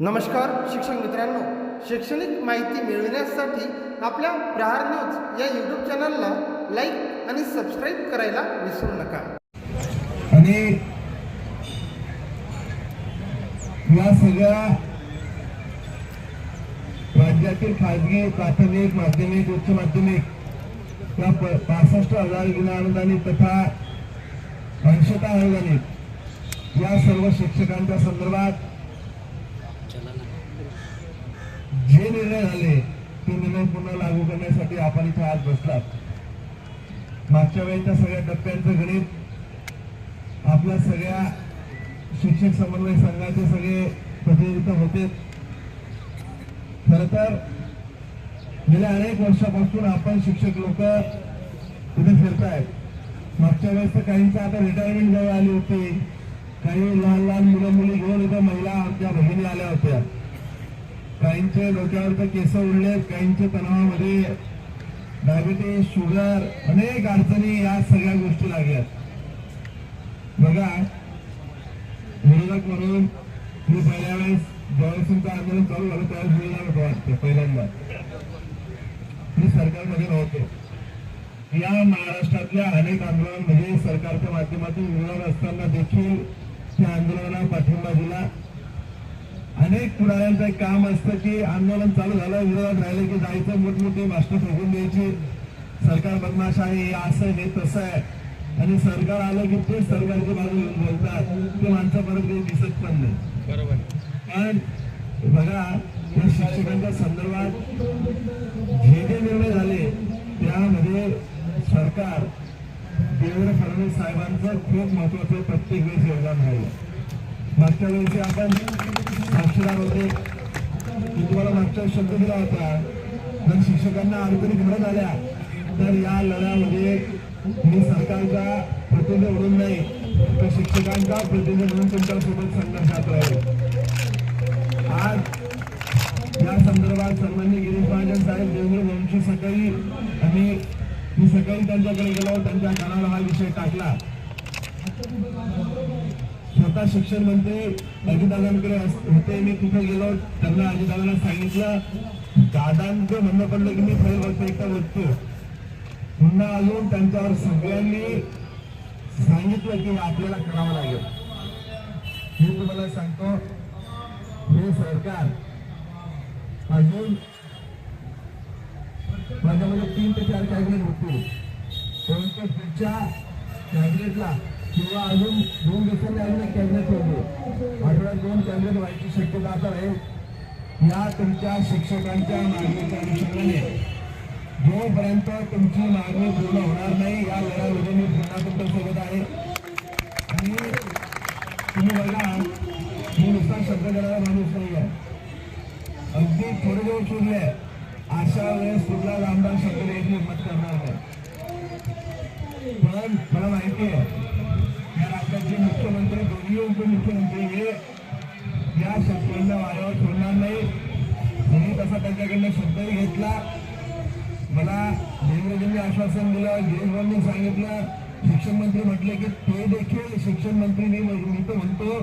नमस्कार शिक्षक मित्रांनो. शैक्षणिक माहिती मिळविण्यासाठी आपल्या प्रहार न्यूज या यूट्यूब चॅनलला लाईक आणि सबस्क्राईब करायला विसरू नका. आणि या सगळ्या राज्यातील खाजगी प्राथमिक माध्यमिक उच्च माध्यमिक या पासष्ट हजार विनाअनुदानित तथा अंशता अनुदानित या सर्व शिक्षकांच्या संदर्भात जे निर्णय झाले ते निर्णय पुन्हा लागू करण्यासाठी आपण इथे आज बसलात. मागच्या वेळेच्या सगळ्या टप्प्यांचं गणित आपल्या सगळ्या शिक्षक समन्वय संघाचे सगळे प्रतिनिधित्व होते. खर तर गेल्या अनेक वर्षापासून आपण शिक्षक लोक इथे फिरतायत मागच्या वेळेस तर काहींचं आता रिटायरमेंट जवळ आली होती. काही लहान लहान मुलं मुली घेऊन इथं महिला आमच्या भगिनी आल्या होत्या. काहींचे डोक्यावर तर केस उडले काहींच्या तणावामध्ये. डायबिटीस शुगर अनेक अडचणी या सगळ्या गोष्टी लागल्यात. बघा विरोधक म्हणून मी पहिल्या वेळेस ज्यावेळेस आंदोलन चालू झालं त्यावेळेस विरोधात होतो वाटतं पहिल्यांदा. मी सरकारमध्ये नव्हतो. या महाराष्ट्रातल्या अनेक आंदोलनांमध्ये सरकारच्या माध्यमातून विरोध असताना देखील त्या आंदोलनाला पाठिंबा दिला. अनेक पुढाऱ्यांचं एक काम असतं की आंदोलन चालू झालं विरोधात राहिलं की जायचं मोठमोठे मास्टर फेकून द्यायची. सरकार बदमाश आहे हे असं हे तसं आहे. आणि सरकार आलं की तेच सरकारची बाजू घेऊन बोलतात. ते माणसं परत काही दिसत पण नाही. पण बघा या शिक्षकांच्या संदर्भात जे जे निर्णय झाले त्यामध्ये सरकार देवेंद्र फडणवीस साहेबांचं खूप महत्वाचं प्रत्येक वेळेस योगदान राहिलं मागच्या वेळेस आपण साक्षीदार होते मी तुम्हाला मागच्या शब्द दिला होता. जर शिक्षकांना अडचणी घडत आल्या तर या लढ्यामध्ये मी सरकारचा प्रतिनिधी म्हणून नाही तर शिक्षकांचा प्रतिनिधी म्हणून तुमच्यासोबत संघर्षात राहील आज या संदर्भात सन्मान्य गिरीश महाजन साहेब देवेंद्र वंशी सकाळी आणि मी सकाळी त्यांच्याकडे गेलो त्यांच्या कानाला हा विषय टाकला. स्वतः शिक्षण मंत्री अजितदादांकडे अस- होते. मी तिथे गेलो. त्यांना अजितदादांना सांगितलं दादांचं म्हणणं पडलं की मी फैल बघतो एकटा बघतो पुन्हा अजून त्यांच्यावर सगळ्यांनी सांगितलं की आपल्याला करावं लागेल. मी तुम्हाला सांगतो हे सरकार अजून माझ्यामध्ये तीन ते चार कॅबिनेट होतील. कोणत्या पुढच्या कॅबिनेटला किंवा अजून दोन दिवसांनी अजून एक कॅबिनेट होते आठवड्यात दोन कॅबिनेट व्हायची शक्यता आता आहे. या तुमच्या शिक्षकांच्या मागणीच्या अनुषंगाने. जोपर्यंत तुमची मागणी पूर्ण होणार नाही या लढ्यामध्ये मी पुन्हा तुमच्यासोबत आहे. आणि तुम्ही बघा मी नुसता शब्द देणारा माणूस नाही आहे अगदी थोडे दिवस उरले अशा वेळेस कुठला लांबा शब्द द्यायची हिंमत करणार नाही. पण मला माहिती आहे राज्याचे मुख्यमंत्री दोन्ही उपमुख्यमंत्री हे या शब्दांना वाऱ्यावर सोडणार नाही म्हणून तसा त्यांच्याकडनं शब्दही घेतला. मला देवेंद्रजींनी आश्वासन दिलं गिरीशभाऊंनी सांगितलं. शिक्षण मंत्री म्हटले की ते देखील शिक्षण मंत्री मी तर म्हणतो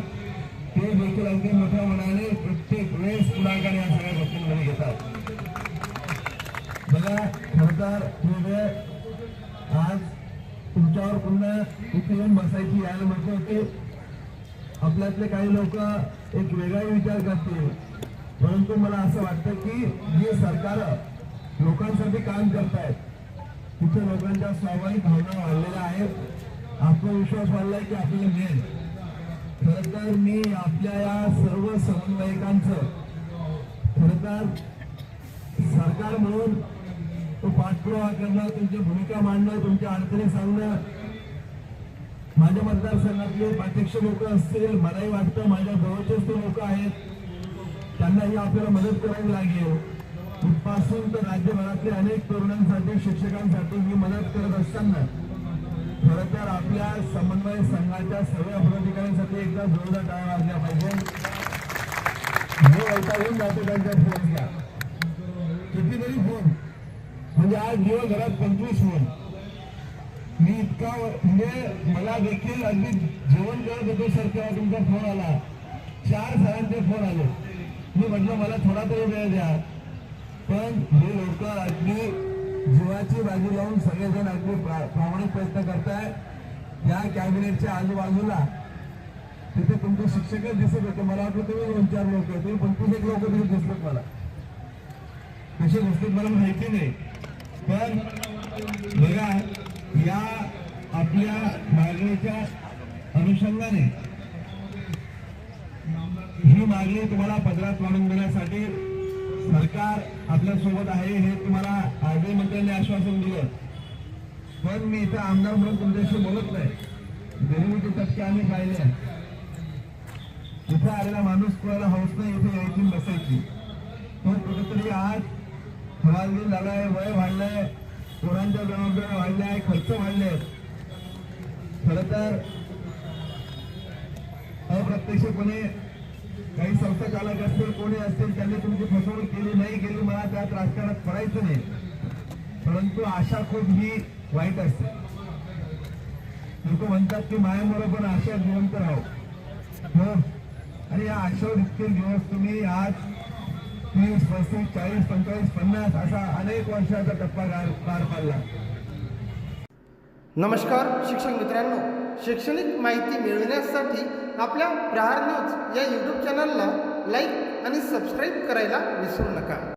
ते देखील अगदी मोठ्या मनाने प्रत्येक वेळेस पुढाकार या सगळ्या गोष्टींमध्ये घेतात. बघा खरंतर आज तुमच्यावर पुन्हा इथे येऊन बसायची यायला म्हटलं होते. आपल्यातले काही लोक एक वेगळा विचार करते. परंतु मला असं वाटतं की जे सरकार लोकांसाठी काम करतायत तिथे लोकांच्या स्वाभाविक भावना वाढलेल्या आहेत. आत्मविश्वास वाढलाय की आपल्याला मिळेल. खरं तर मी आपल्या या सर्व समन्वयकांचं खरं तर सरकार म्हणून तो पाठपुरावा करणं तुमची भूमिका मांडणं तुमच्या अडचणी सांगणं माझ्या मतदारसंघातले प्रत्यक्ष लोक असतील मलाही वाटतं माझ्या जवळचेच ते लोक आहेत. त्यांनाही आपल्याला मदत करावी लागेल. इथपासून तर राज्यभरातले अनेक तरुणांसाठी शिक्षकांसाठी मी मदत करत असताना खरं तर आपल्या समन्वय संघाच्या सगळ्या पदाधिकाऱ्यांसाठी एकदा जोरदार टाळा वाजल्या पाहिजे हे वैतागून जातो त्यांच्या फोन घ्या. कितीतरी फोन. म्हणजे आज दिवसभरात पंचवीस होईल मी इतका म्हणजे मला देखील अगदी जेवण करत होतो सर तेव्हा तुमचा फोन आला. चार सरांचे फोन आले. मी म्हटलं मला थोडा तरी वेळ द्या. पण हे लोक अगदी जीवाची बाजू लावून सगळेजण अगदी प्रा- प्रामाणिक प्रयत्न करताय. या कॅबिनेटच्या आजूबाजूला तिथे तुमचे शिक्षकच दिसत होते. मला वाटलं तुम्ही दोन चार लोक तुम्ही पंचवीस एक लोक तरी दिसत मला. कसे दिसतात मला माहिती नाही. पण बघा या आपल्या मागणीच्या अनुषंगाने ही मागणी तुम्हाला पदरात वाढून देण्यासाठी सरकार आपल्यासोबत आहे हे तुम्हाला आरबीआय मंत्र्यांनी आश्वासन दिलं. पण मी इथं आमदार म्हणून तुमच्याशी बोलत नाही. गरिबीचे टक्के आम्ही पाहिले इथं आलेला माणूस कोणाला हौस नाही इथे यायची बसायची. पण कुठेतरी आज हवालदिल झालाय वय वाढलंय पोरांच्या जबाबदाऱ्या वाढल्या खर्च वाढले खर तर अप्रत्यक्षपणे काही संस्था चालक असतील कोणी असतील त्यांनी तुमची फसवणूक केली नाही केली मला त्यात राजकारणात पडायचं नाही. परंतु आशा खूप ही वाईट असते. लोक म्हणतात की मायामुळे पण आशा जिवंत राहो. हो. आणि या आशावर इतके दिवस तुम्ही आज तीस पस्तीस चाळीस पंचेचाळीस पन्नास असा अनेक वर्षाचा टप्पा पार पार पाडला. नमस्कार शिक्षक मित्रांनो. शैक्षणिक माहिती मिळविण्यासाठी आपल्या प्रहार न्यूज या यूट्यूब चॅनलला लाईक आणि सबस्क्राईब करायला विसरू नका.